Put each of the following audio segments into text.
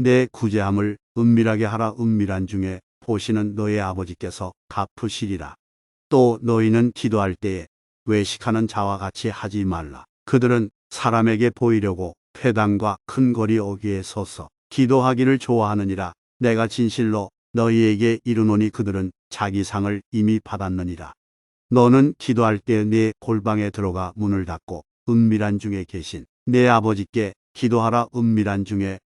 내 구제함을 은밀하게 하라 은밀한 중에 보시는 너의 아버지께서 갚으시리라. 또 너희는 기도할 때에 외식하는 자와 같이 하지 말라. 그들은 사람에게 보이려고 회당과 큰 거리 어귀에 서서 기도하기를 좋아하느니라. 내가 진실로 너희에게 이르노니 그들은 자기 상을 이미 받았느니라. 너는 기도할 때 내 골방에 들어가 문을 닫고 은밀한 중에 계신 내 아버지께 기도하라 은밀한 중에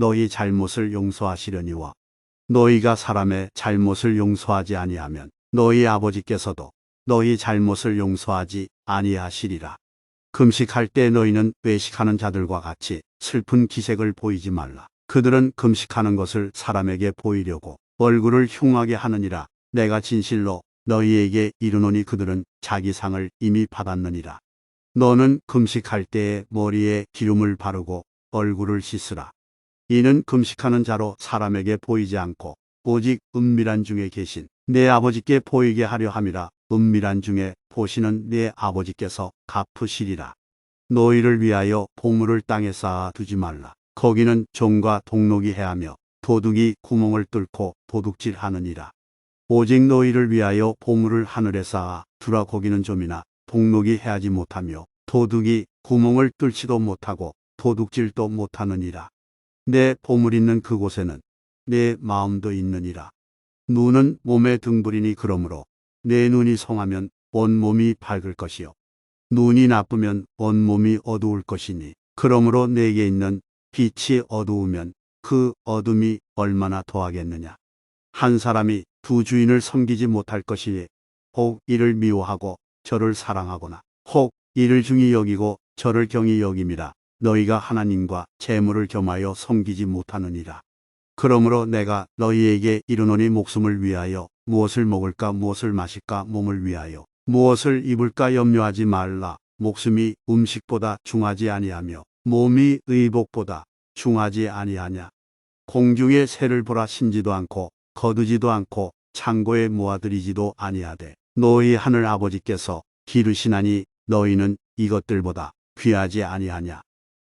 너희 잘못을 용서하시려니와 너희가 사람의 잘못을 용서하지 아니하면 너희 아버지께서도 너희 잘못을 용서하지 아니하시리라. 금식할 때 너희는 외식하는 자들과 같이 슬픈 기색을 보이지 말라. 그들은 금식하는 것을 사람에게 보이려고 얼굴을 흉하게 하느니라. 내가 진실로 너희에게 이르노니 그들은 자기 상을 이미 받았느니라. 너는 금식할 때에 머리에 기름을 바르고 얼굴을 씻으라. 이는 금식하는 자로 사람에게 보이지 않고 오직 은밀한 중에 계신 내 아버지께 보이게 하려 함이라 은밀한 중에 보시는 내 아버지께서 갚으시리라. 너희를 위하여 보물을 땅에 쌓아 두지 말라. 거기는 종과 동록이 해하며 도둑이 구멍을 뚫고 도둑질 하느니라. 오직 너희를 위하여 보물을 하늘에 쌓아 두라 거기는 좀이나 동록이 해하지 못하며 도둑이 구멍을 뚫지도 못하고 도둑질도 못하느니라. 내 보물 있는 그곳에는 내 마음도 있느니라. 눈은 몸의 등불이니 그러므로 내 눈이 성하면 온 몸이 밝을 것이요. 눈이 나쁘면 온 몸이 어두울 것이니 그러므로 내게 있는 빛이 어두우면 그 어둠이 얼마나 더하겠느냐. 한 사람이 두 주인을 섬기지 못할 것이니 혹 이를 미워하고 저를 사랑하거나 혹 이를 중히 여기고 저를 경히 여김이라. 너희가 하나님과 재물을 겸하여 섬기지 못하느니라. 그러므로 내가 너희에게 이르노니 목숨을 위하여 무엇을 먹을까 무엇을 마실까 몸을 위하여 무엇을 입을까 염려하지 말라. 목숨이 음식보다 중하지 아니하며 몸이 의복보다 중하지 아니하냐. 공중의 새를 보라 심지도 않고 거두지도 않고 창고에 모아들이지도 아니하되 너희 하늘 아버지께서 기르시나니 너희는 이것들보다 귀하지 아니하냐.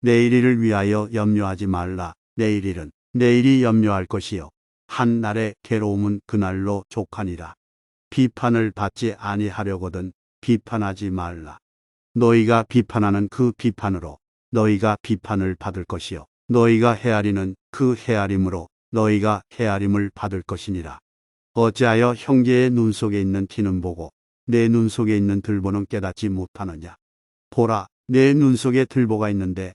내일 일을 위하여 염려하지 말라. 내일 일은 내일이 염려할 것이요. 한 날의 괴로움은 그날로 족하니라. 비판을 받지 아니하려거든 비판하지 말라. 너희가 비판하는 그 비판으로 너희가 비판을 받을 것이요. 너희가 헤아리는 그 헤아림으로 너희가 헤아림을 받을 것이니라. 어찌하여 형제의 눈 속에 있는 티는 보고 내 눈 속에 있는 들보는 깨닫지 못하느냐. 보라, 내 눈 속에 들보가 있는데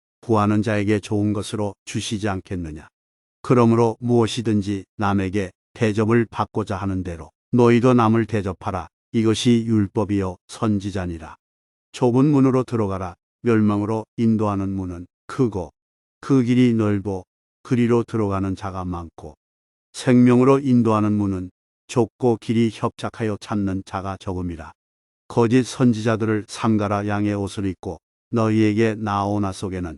구하는 자에게 좋은 것으로 주시지 않겠느냐. 그러므로 무엇이든지 남에게 대접을 받고자 하는 대로 너희도 남을 대접하라. 이것이 율법이요 선지자니라. 좁은 문으로 들어가라. 멸망으로 인도하는 문은 크고 그 길이 넓고 그리로 들어가는 자가 많고 생명으로 인도하는 문은 좁고 길이 협착하여 찾는 자가 적음이라. 거짓 선지자들을 삼가라 양의 옷을 입고 너희에게 나오나 속에는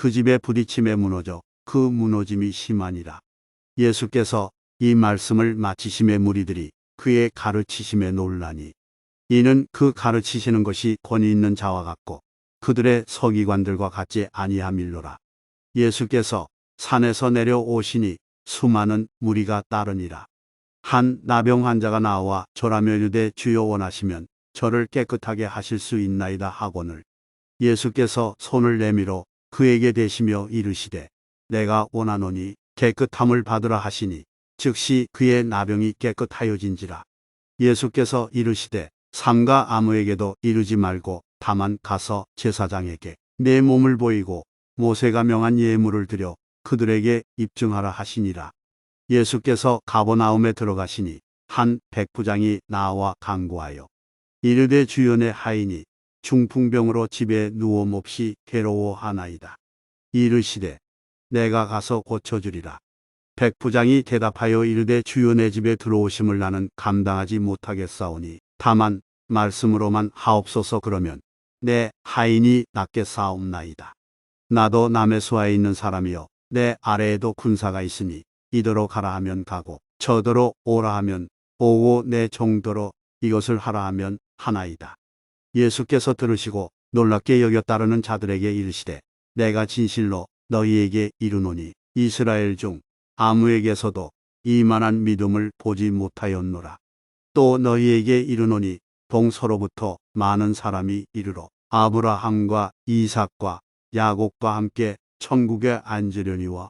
그 집에 부딪힘에 무너져 그 무너짐이 심하니라. 예수께서 이 말씀을 마치심에 무리들이 그의 가르치심에 놀라니 이는 그 가르치시는 것이 권위 있는 자와 같고 그들의 서기관들과 같지 아니함일로라. 예수께서 산에서 내려오시니 수많은 무리가 따르니라. 한 나병 환자가 나와 절하며 이르되 주여 원하시면 저를 깨끗하게 하실 수 있나이다 하거늘. 예수께서 손을 내밀어 그에게 대시며 이르시되 내가 원하노니 깨끗함을 받으라 하시니 즉시 그의 나병이 깨끗하여진지라. 예수께서 이르시되 삼가 아무에게도 이르지 말고 다만 가서 제사장에게 내 몸을 보이고 모세가 명한 예물을 드려 그들에게 입증하라 하시니라. 예수께서 가버나움에 들어가시니 한 백부장이 나와 강구하여 이르되 주연의 하인이 중풍병으로 집에 누워 몹시 괴로워하나이다. 이르시되 내가 가서 고쳐주리라. 백부장이 대답하여 이르되 주연의 집에 들어오심을 나는 감당하지 못하겠사오니 다만 말씀으로만 하옵소서 그러면 내 하인이 낫게 사옵나이다. 나도 남의 수하에 있는 사람이여 내 아래에도 군사가 있으니 이더러 가라 하면 가고 저더러 오라 하면 오고 내 정도로 이것을 하라 하면 하나이다. 예수께서 들으시고 놀랍게 여겨 따르는 자들에게 이르시되 내가 진실로 너희에게 이르노니 이스라엘 중 아무에게서도 이만한 믿음을 보지 못하였노라. 또 너희에게 이르노니 동서로부터 많은 사람이 이르러 아브라함과 이삭과 야곱과 함께 천국에 앉으려니와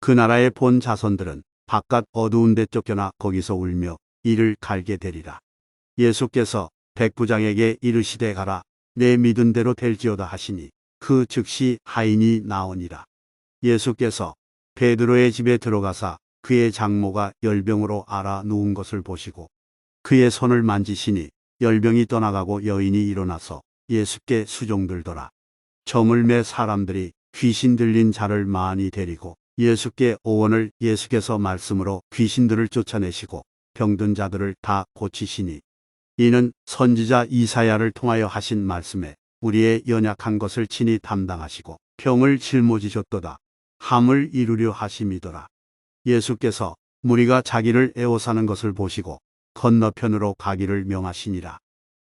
그 나라의 본 자손들은 바깥 어두운 데 쫓겨나 거기서 울며 이를 갈게 되리라. 예수께서 백부장에게 이르시되 가라 내 믿은 대로 될지어다 하시니 그 즉시 하인이 나오니라. 예수께서 베드로의 집에 들어가사 그의 장모가 열병으로 알아 누운 것을 보시고 그의 손을 만지시니 열병이 떠나가고 여인이 일어나서 예수께 수종들더라. 점을 매 사람들이 귀신 들린 자를 많이 데리고 예수께 오원을 예수께서 말씀으로 귀신들을 쫓아내시고 병든 자들을 다 고치시니 이는 선지자 이사야를 통하여 하신 말씀에 우리의 연약한 것을 친히 담당하시고 병을 짊어지셨도다. 함을 이루려 하심이더라. 예수께서 무리가 자기를 애워사는 것을 보시고 건너편으로 가기를 명하시니라.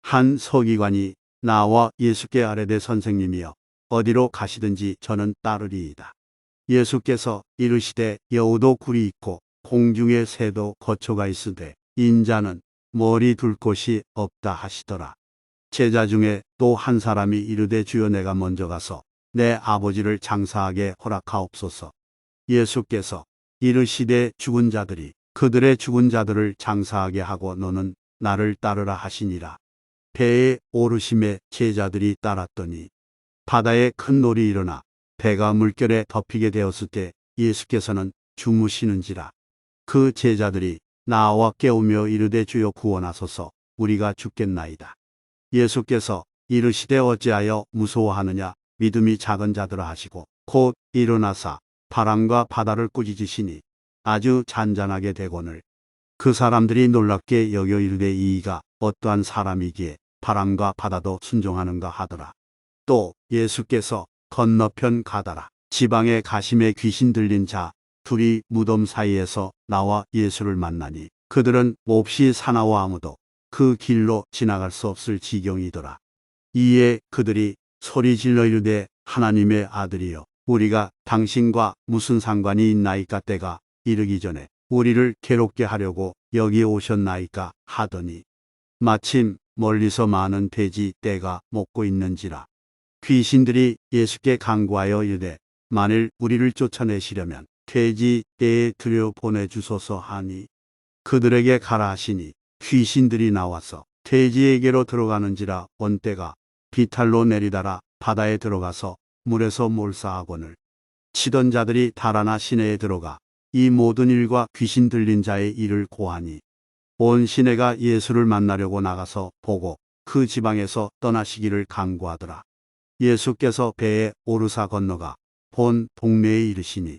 한 서기관이 나와 예수께 아뢰되 선생님이여 어디로 가시든지 저는 따르리이다. 예수께서 이르시되 여우도 굴이 있고 공중의 새도 거처가 있으되 인자는 머리 둘 곳이 없다 하시더라. 제자 중에 또 한 사람이 이르되 주여 내가 먼저 가서 내 아버지를 장사하게 허락하옵소서. 예수께서 이르시되 죽은 자들이 그들의 죽은 자들을 장사하게 하고 너는 나를 따르라 하시니라. 배에 오르심에 제자들이 따랐더니 바다에 큰 놀이 일어나 배가 물결에 덮이게 되었을 때 예수께서는 주무시는지라. 그 제자들이 나와 깨우며 이르되 주여 구원하소서 우리가 죽겠나이다. 예수께서 이르시되 어찌하여 무서워하느냐 믿음이 작은 자들아 하시고 곧 일어나사 바람과 바다를 꾸짖으시니 아주 잔잔하게 되거늘 그 사람들이 놀랍게 여겨 이르되 이가 어떠한 사람이기에 바람과 바다도 순종하는가 하더라. 또 예수께서 건너편 가다라 지방에 가심에 귀신 들린 자 둘이 무덤 사이에서 나와 예수를 만나니 그들은 몹시 사나워 아무도 그 길로 지나갈 수 없을 지경이더라. 이에 그들이 소리 질러 이르되 하나님의 아들이여 우리가 당신과 무슨 상관이 있나이까 때가 이르기 전에 우리를 괴롭게 하려고 여기 오셨나이까 하더니 마침 멀리서 많은 돼지 떼가 먹고 있는지라 귀신들이 예수께 강구하여 이르되 만일 우리를 쫓아내시려면 돼지 떼에 들여 보내주소서 하니 그들에게 가라 하시니 귀신들이 나와서 돼지에게로 들어가는지라 원떼가 비탈로 내리다라 바다에 들어가서 물에서 몰사하거늘 치던 자들이 달아나 시내에 들어가 이 모든 일과 귀신 들린 자의 일을 고하니 온 시내가 예수를 만나려고 나가서 보고 그 지방에서 떠나시기를 강구하더라. 예수께서 배에 오르사 건너가 본 동네에 이르시니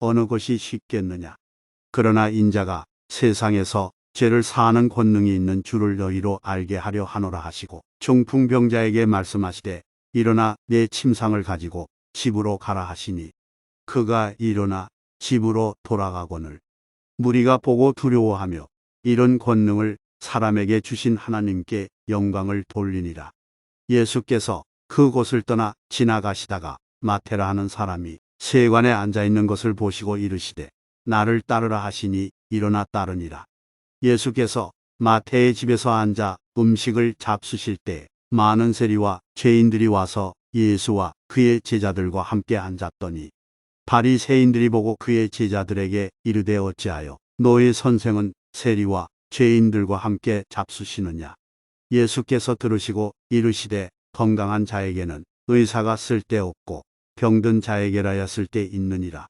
어느 것이 쉽겠느냐. 그러나 인자가 세상에서 죄를 사하는 권능이 있는 줄을 너희로 알게 하려 하노라 하시고 중풍병자에게 말씀하시되 일어나 내 침상을 가지고 집으로 가라 하시니 그가 일어나 집으로 돌아가거늘 무리가 보고 두려워하며 이런 권능을 사람에게 주신 하나님께 영광을 돌리니라. 예수께서 그곳을 떠나 지나가시다가 마테라 하는 사람이 세관에 앉아 있는 것을 보시고 이르시되 나를 따르라 하시니 일어나 따르니라. 예수께서 마태의 집에서 앉아 음식을 잡수실 때 많은 세리와 죄인들이 와서 예수와 그의 제자들과 함께 앉았더니 바리새인들이 보고 그의 제자들에게 이르되 어찌하여 너의 선생은 세리와 죄인들과 함께 잡수시느냐 예수께서 들으시고 이르시되 건강한 자에게는 의사가 쓸데없고 병든 자에게라야 쓸데 있느니라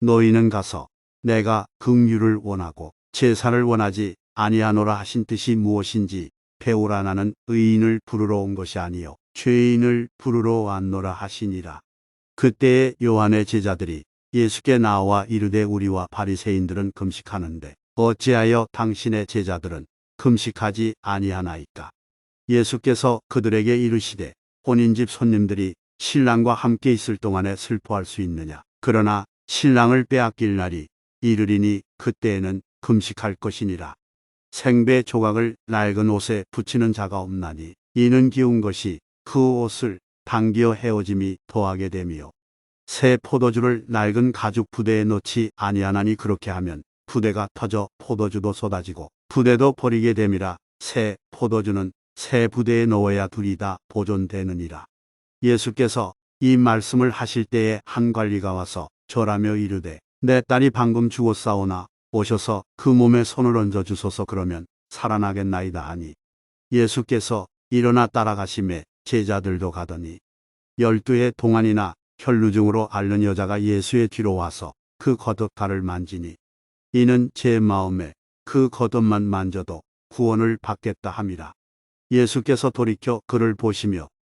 너희는 가서 내가 긍휼을 원하고 제사를 원하지 아니하노라 하신 뜻이 무엇인지 배우라 나는 의인을 부르러 온 것이 아니요 죄인을 부르러 왔노라 하시니라. 그때에 요한의 제자들이 예수께 나와 이르되 우리와 바리새인들은 금식하는데 어찌하여 당신의 제자들은 금식하지 아니하나이까. 예수께서 그들에게 이르시되 혼인집 손님들이 신랑과 함께 있을 동안에 슬퍼할 수 있느냐. 그러나 신랑을 빼앗길 날이 이르리니 그때에는 금식할 것이니라. 생배 조각을 낡은 옷에 붙이는 자가 없나니 이는 기운 것이 그 옷을 당기어 헤어짐이 더하게 되미요. 새 포도주를 낡은 가죽 부대에 넣지 아니하나니 그렇게 하면 부대가 터져 포도주도 쏟아지고 부대도 버리게 됨이라 새 포도주는 새 부대에 넣어야 둘이 다 보존되느니라. 예수께서 이 말씀을 하실 때에 한 관리가 와서 절하며 이르되 내 딸이 방금 죽었사오나 오셔서 그 몸에 손을 얹어 주소서 그러면 살아나겠나이다 하니 예수께서 일어나 따라가심에 제자들도 가더니 열두의 동안이나 혈루증으로 앓는 여자가 예수의 뒤로 와서 그 겉옷가를 만지니 이는 제 마음에 그 겉옷만 만져도 구원을 받겠다 함이라. 예수께서 돌이켜 그를 보시며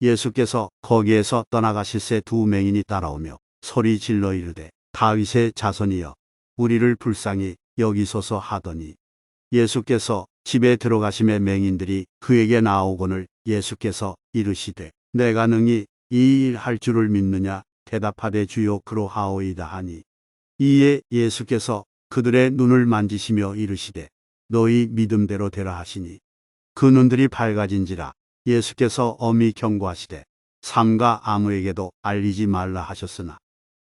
예수께서 거기에서 떠나가실새 두 맹인이 따라오며 소리 질러 이르되 다윗의 자손이여 우리를 불쌍히 여기소서 하더니 예수께서 집에 들어가심에 맹인들이 그에게 나오거늘 예수께서 이르시되 내가 능히 이 일 할 줄을 믿느냐? 대답하되 주요 그로하오이다 하니 이에 예수께서 그들의 눈을 만지시며 이르시되 너희 믿음대로 되라 하시니 그 눈들이 밝아진지라 예수께서 엄히 경고하시되 삼가 아무에게도 알리지 말라 하셨으나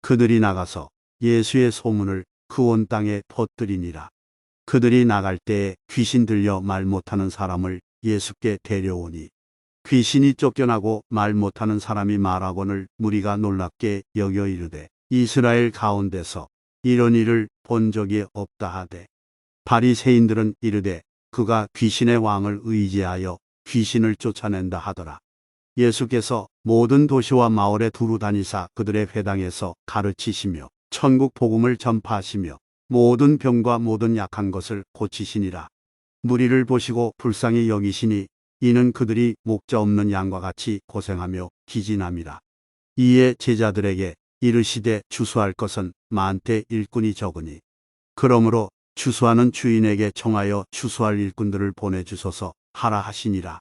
그들이 나가서 예수의 소문을 그 온 땅에 퍼뜨리니라. 그들이 나갈 때에 귀신 들려 말 못하는 사람을 예수께 데려오니 귀신이 쫓겨나고 말 못하는 사람이 말하거늘 무리가 놀랍게 여겨 이르되 이스라엘 가운데서 이런 일을 본 적이 없다 하되 바리새인들은 이르되 그가 귀신의 왕을 의지하여 귀신을 쫓아낸다 하더라. 예수께서 모든 도시와 마을에 두루 다니사 그들의 회당에서 가르치시며 천국 복음을 전파하시며 모든 병과 모든 약한 것을 고치시니라. 무리를 보시고 불쌍히 여기시니 이는 그들이 목자 없는 양과 같이 고생하며 기진함이라. 이에 제자들에게 이르시되 주수할 것은 만태 일꾼이 적으니 그러므로 추수하는 주인에게 청하여 추수할 일꾼들을 보내주소서 하라 하시니라.